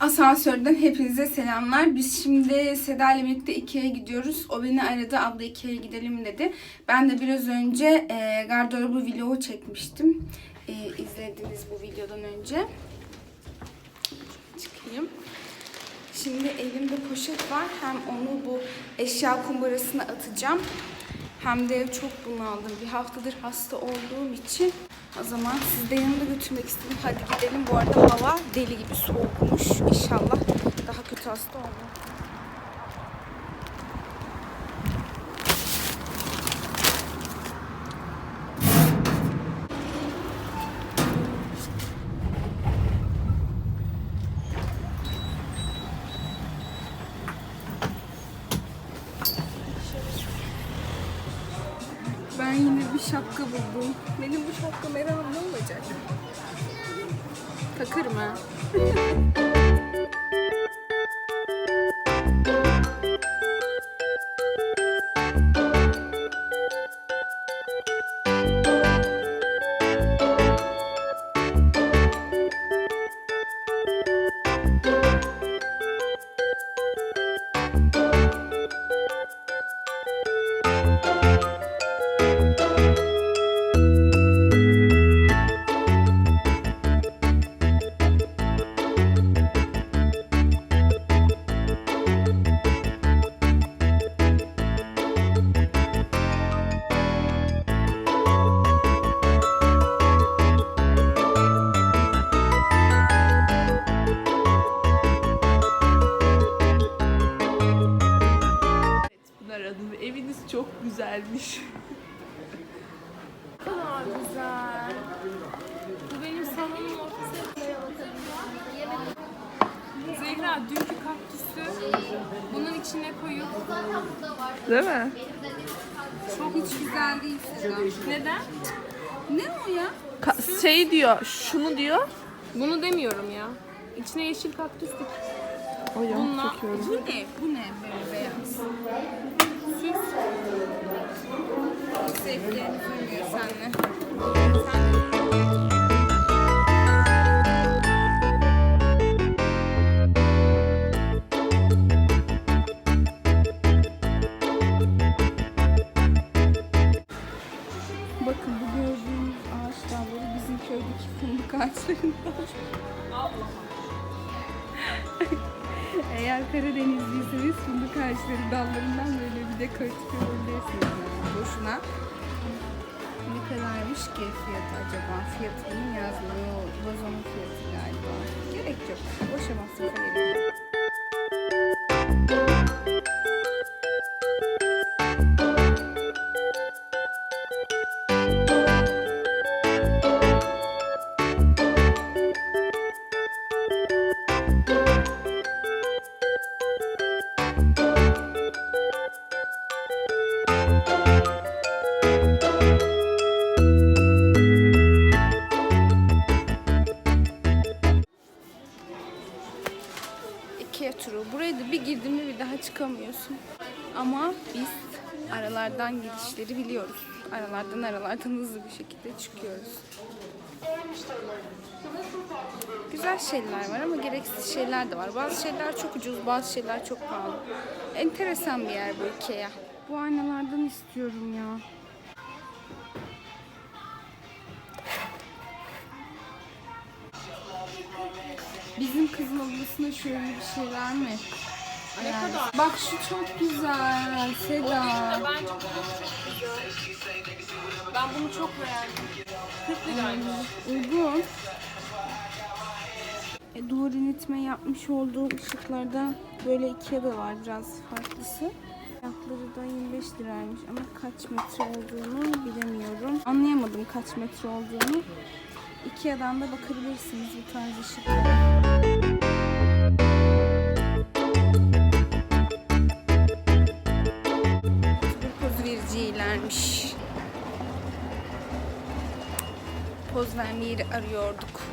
Asansörden hepinize selamlar. Biz şimdi Seda ile birlikte Ikea'ya gidiyoruz. O beni aradı. Abla Ikea'ya gidelim dedi. Ben de biraz önce e, gardırobu vlogu çekmiştim. E, izlediniz bu videodan önce. Çıkayım. Şimdi elimde poşet var. Hem onu bu eşya kumbarasına atacağım. Hem de çok bunaldım. Bir haftadır hasta olduğum için o zaman siz de yanımda götürmek istedim. Hadi gidelim. Bu arada hava deli gibi soğukmuş. İnşallah daha kötü hasta olmam. Ben yine bir şapka buldum. Benim bu şapka merak ne olacak? Takarım ha. Çok güzelmiş. Ne kadar güzel. Bu benim salonum ortası. Zehra dünkü kaktüsü bunun içine koyup Değil mi? Çok hiç güzel değil Seda. neden? Ne o ya? Ka- şey diyor, şunu diyor. Bunu demiyorum ya. İçine yeşil kaktüs dik. O ya Bununla- çekiyorum. Bu ne? Bu ne böyle beyaz? Süs. Zevklerini duymuyor seninle. Bakın bir dekoratif yapabilirsiniz yani boşuna. Ne kadarmış ki fiyatı acaba? Fiyatını yazmıyor. Vazonun fiyatı galiba. Gerek yok. Boşa masrafa gerek yok. Aralardan aralardan hızlı bir şekilde çıkıyoruz. Güzel şeyler var ama gereksiz şeyler de var. Bazı şeyler çok ucuz, bazı şeyler çok pahalı. Enteresan bir yer bu Ikea. Bu aynalardan istiyorum ya. Bizim kızın ablasına şöyle bir şeyler mi? Ne kadar? Bak şu çok güzel Seda. Bence bu çok güzel. Ben bunu çok beğendim. 40 liraymış. Uygun. E, duvar initme yapmış olduğum ışıklarda böyle ikiye de var biraz farklısı. Fiyatları da 25 liraymış ama kaç metre olduğunu bilemiyorum. Anlayamadım kaç metre olduğunu. Ikea'dan da bakabilirsiniz bu tarz ışıklara. Vericilermiş. Poz verme yeri arıyorduk.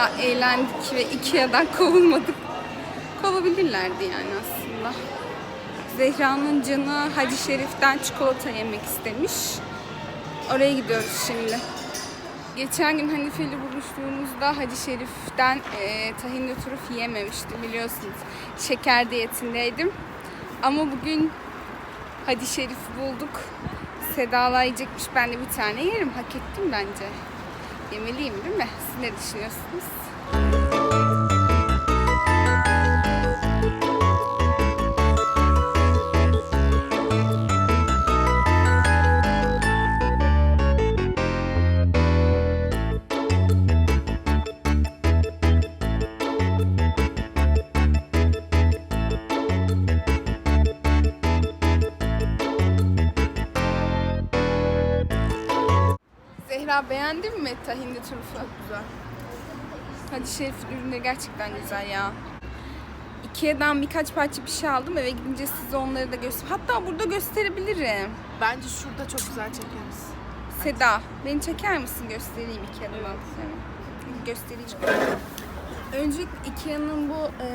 Bayağı eğlendik ve Ikea'dan kovulmadık. Kovabilirlerdi yani aslında. Zehra'nın canı Hacı Şerif'ten çikolata yemek istemiş. Oraya gidiyoruz şimdi. Geçen gün Hanife ile buluştuğumuzda Hacı Şerif'ten e, tahinli turuf yiyememiştim biliyorsunuz. Şeker diyetindeydim. Ama bugün Hacı Şerif bulduk. Seda'la yiyecekmiş. Ben de bir tane yerim. Hak ettim bence. Yemeliyim değil mi? Siz ne düşünüyorsunuz? Zehra beğendin mi tahinli turufu? Güzel. Hacı Şerif ürünleri gerçekten güzel ya. Ikea'dan birkaç parça bir şey aldım. Eve gidince size onları da göster. Hatta burada gösterebilirim. Bence şurada çok güzel çekeriz. Seda, beni çeker misin göstereyim Ikea'dan aldıklarımı? Gösterici. Öncelikle Ikea'nın bu e,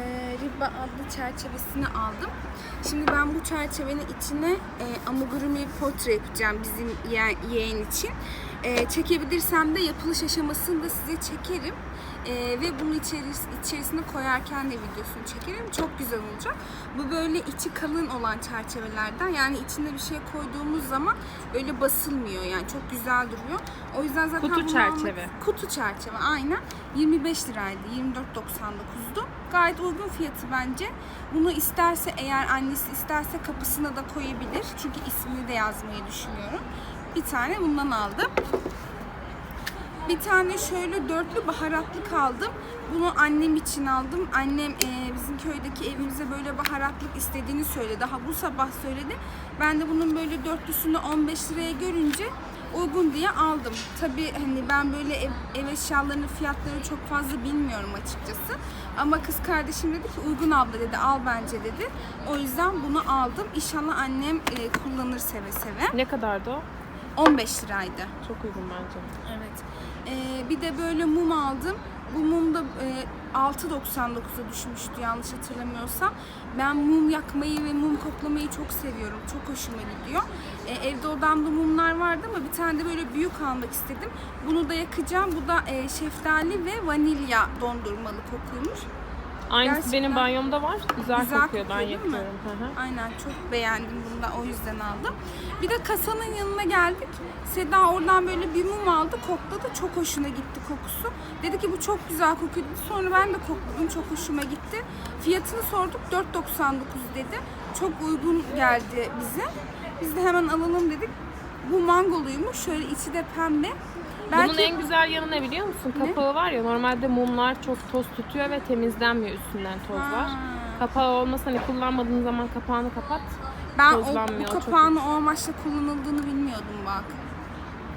Ribba adlı çerçevesini aldım. Şimdi ben bu çerçevenin içine e, amigurumi portre yapacağım bizim yeğen için. E, çekebilirsem de yapılış aşamasını da size çekerim. E, ve bunu içeris, içerisine koyarken de videosunu çekerim. Çok güzel olacak. Bu böyle içi kalın olan çerçevelerden. Yani içinde bir şey koyduğumuz zaman öyle basılmıyor. Yani çok güzel duruyor. O yüzden zaten Kutu çerçeve. almak- kutu çerçeve aynen. 25 liraydı. 24.99'du. Gayet uygun fiyatı bence. Bunu isterse eğer annesi isterse kapısına da koyabilir. Çünkü ismini de yazmayı düşünüyorum. Bir tane bundan aldım. Bir tane şöyle dörtlü baharatlık aldım. Bunu annem için aldım. Annem e, bizim köydeki evimize böyle baharatlık istediğini söyledi. Daha bu sabah söyledi. Ben de bunun böyle dörtlüsünü 15 liraya görünce uygun diye aldım. Tabii hani ben böyle ev, ev eşyalarının fiyatlarını çok fazla bilmiyorum açıkçası. Ama kız kardeşim dedi ki uygun abla dedi al bence dedi. O yüzden bunu aldım. İnşallah annem e, kullanır seve seve. Ne kadardı o? 15 liraydı. Çok uygun bence. Evet. Ee, bir de böyle mum aldım. Bu mum da e, 6.99'a düşmüştü yanlış hatırlamıyorsam. Ben mum yakmayı ve mum koklamayı çok seviyorum. Çok hoşuma gidiyor. E, evde odamda mumlar vardı ama bir tane de böyle büyük almak istedim. Bunu da yakacağım. Bu da e, şeftali ve vanilya dondurmalı kokuymuş. Aynısı Gerçekten benim banyomda var. Güzel, Güzel kokuyor. Ben. Hı hı. Aynen çok beğendim bunu da o yüzden aldım. Bir de kasanın yanına geldik. Seda oradan böyle bir mum aldı kokladı çok hoşuna gitti kokusu. Dedi ki bu çok güzel kokuyor. Sonra ben de kokladım çok hoşuma gitti. Fiyatını sorduk 4.99 dedi. Çok uygun geldi bize. Biz de hemen alalım dedik. Bu mangoluymuş şöyle içi de pembe. Bunun en güzel yanı ne biliyor musun? Ne? Kapağı var ya normalde mumlar çok toz tutuyor ve temizlenmiyor üstünden toz var. Ha. Kapağı olmasa hani kullanmadığın zaman kapağını kapat. ben o, çok kapağın o amaçla kullanıldığını bilmiyordum bak.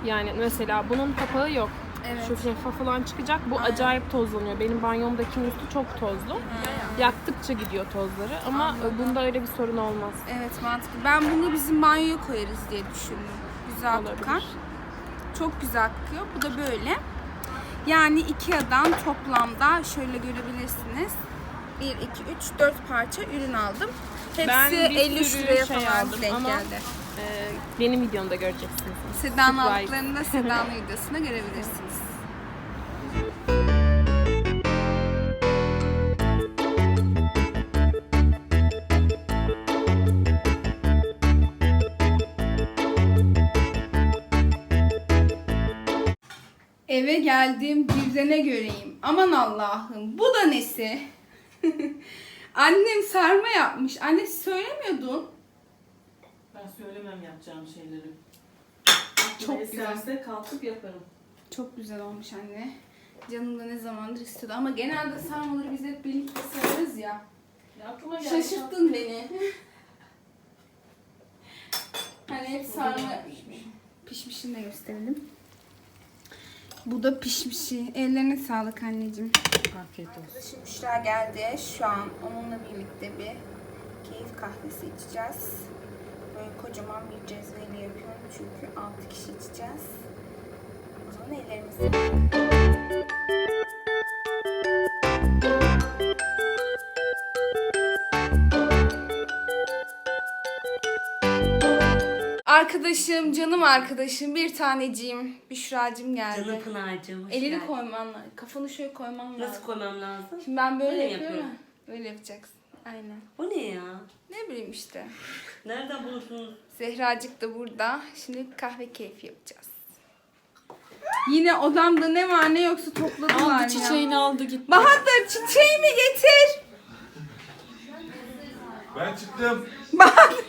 Yani mesela bunun kapağı yok. Evet. Şu şeffaf olan çıkacak. Bu acayip tozlanıyor. Benim banyomdakinin üstü çok tozlu. Yaktıkça gidiyor tozları ama bunda öyle bir sorun olmaz. Evet mantıklı. Ben bunu bizim banyoya koyarız diye düşündüm. Güzel Olabilir. kokar. Çok güzel kokuyor. Bu da böyle. Yani Ikea'dan toplamda şöyle görebilirsiniz. 1, 2, 3, 4 parça ürün aldım. Hepsi Ben bir 53 sürü liraya şey falan aldım denk ama- geldi. Ee, benim videomda göreceksiniz. Seda'nın aldıklarını da Seda'nın videosunda görebilirsiniz. Eve geldim bir de ne göreyim. Aman Allah'ım bu da nesi? Annem sarma yapmış. Anne söylemiyordun. Ben söylemem yapacağım şeyleri. Çok güzelse kalkıp yaparım. Çok güzel olmuş anne. Canım da ne zamandır istiyordu ama genelde sarmaları biz hep birlikte sararız ya. Ya aklıma geldi. Şaşırttın beni. hani hep sarma pişmişini de gösterelim. Bu da pişmişi. Ellerine sağlık anneciğim. Afiyet olsun. Şimdi Büşra geldi. Şu an onunla birlikte bir keyif kahvesi içeceğiz. Böyle kocaman bir cezveyle yapıyorum çünkü 6 kişi içeceğiz. O zaman ellerimizi arkadaşım, canım arkadaşım, bir taneciğim, Büşra'cım geldi. Canım Pınar'cığım hoş Elini geldin. koyman lazım. Kafanı şöyle koyman lazım. Nasıl koymam lazım? Şimdi ben böyle Böyle mi yapıyorum. yapıyorum? ya. Böyle yapacaksın. Aynen. O ne ya? Ne bileyim işte. Nereden bulursunuz? Zehracık da burada. Şimdi kahve keyfi yapacağız. Yine odamda ne var ne yoksa topladılar Aldı ya. çiçeğini aldı gitti. Bahadır çiçeğimi getir. Ben çıktım. Bahadır.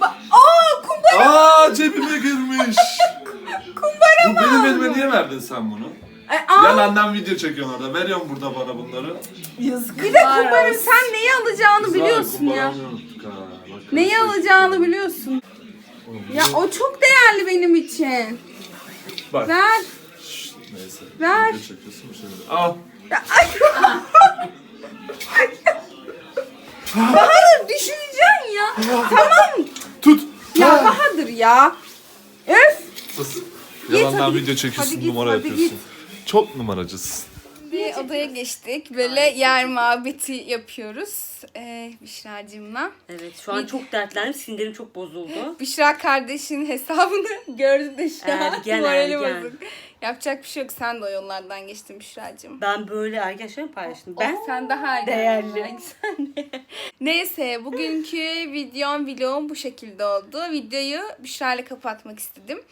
Aa kumbara. Aa cebime girmiş. Kumbara Bu benim elime niye verdin sen bunu? Ay, aa, Yalandan video çekiyorsun orada. Veriyorum burada bana bunları. bir de kumbarım sen neyi alacağını biliyorsun ya. unuttuk ha. Bak, Neyi alacağını biliyorsun. Ya o çok değerli benim için. Bak. Ver. Neyse. Ver. Video çekiyorsun bir şey? Al. Ya, ay. Bahadır düşüneceksin ya. tamam. Tut. Ya Ha. Bahadır ya. Öf. Sus. Git, Yalandan hadi video git, çekiyorsun hadi git, numara hadi yapıyorsun. Çok numaracısın. Bir odaya geçtik. Böyle yer muhabbeti yapıyoruz. Ee, Büşra'cığımla. Evet şu an çok dertlendim. Sinirlerim çok bozuldu. Büşra kardeşin hesabını gördü de şu an Ergen, morali ergen. bozuk. Yapacak bir şey yok. Sen de o yollardan geçtin Büşra'cığım. Ben böyle ergençlerimi paylaştım. Ben Sen daha ergen. değerli. Neyse bugünkü videom vlogum bu şekilde oldu. Videoyu Büşra ile kapatmak istedim.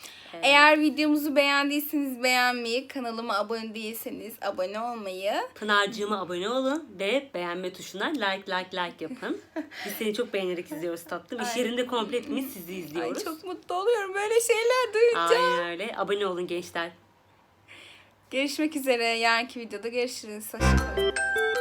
Eğer videomuzu beğendiyseniz beğenmeyi, kanalıma abone değilseniz abone olmayı. Pınar'cığıma abone olun ve beğenme tuşuna like like like yapın. Biz seni çok beğenerek izliyoruz tatlım. İş yerinde komple hepimiz sizi Ay izliyoruz. çok mutlu oluyorum böyle şeyler duyunca. Aynen öyle. Abone olun gençler. Görüşmek üzere. Yarınki videoda görüşürüz. Hoşçakalın.